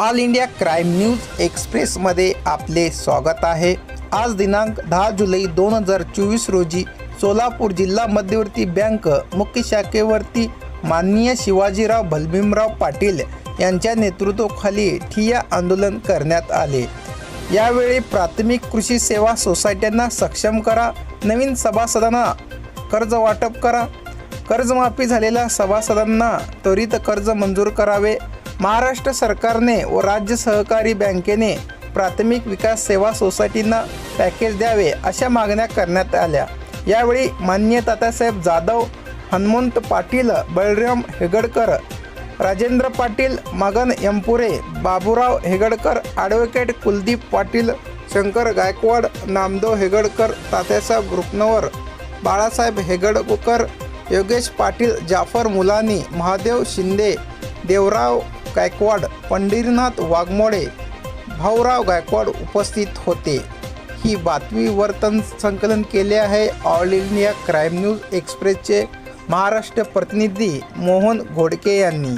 All India crime news एक्सप्रेसमध्ये आपले स्वागत आहे. आज दिनांक दहा जुलै दोन हजार चोवीस रोजी सोलापूर जिल्हा मध्यवर्ती बँक मुख्य शाखेवरती माननीय शिवाजीराव भलभीमराव पाटील यांच्या नेतृत्वाखाली ठिय्या आंदोलन करण्यात आले. यावेळी प्राथमिक कृषी सेवा सोसायट्यांना सक्षम करा नवीन सभासदांना कर्ज वाटप करा कर्जमाफी झालेल्या सभासदांना त्वरित कर्ज मंजूर करावे महाराष्ट्र सरकारने व राज्य सहकारी बँकेने प्राथमिक विकास सेवा सोसायटींना पॅकेज द्यावे अशा मागण्या करण्यात आल्या. यावेळी मान्य तात्यासाहेब जाधव हनुमंत पाटील बळराम हेगडकर राजेंद्र पाटील मगन यंपुरे बाबूराव हेगडकर ॲडव्होकेट कुलदीप पाटील शंकर गायकवाड नामदेव हेगडकर तात्यासाहेब रुपनवर बाळासाहेब हेगडकर योगेश पाटील जाफर मुलानी महादेव शिंदे देवराव गायकवाड पंढरीनाथ वाघमोडे भाऊराव गायकवाड उपस्थित होते. ही बातमी वर्तन संकलन केले आहे ऑल इंडिया क्राईम न्यूज एक्सप्रेसचे महाराष्ट्र प्रतिनिधी मोहन घोडके यांनी.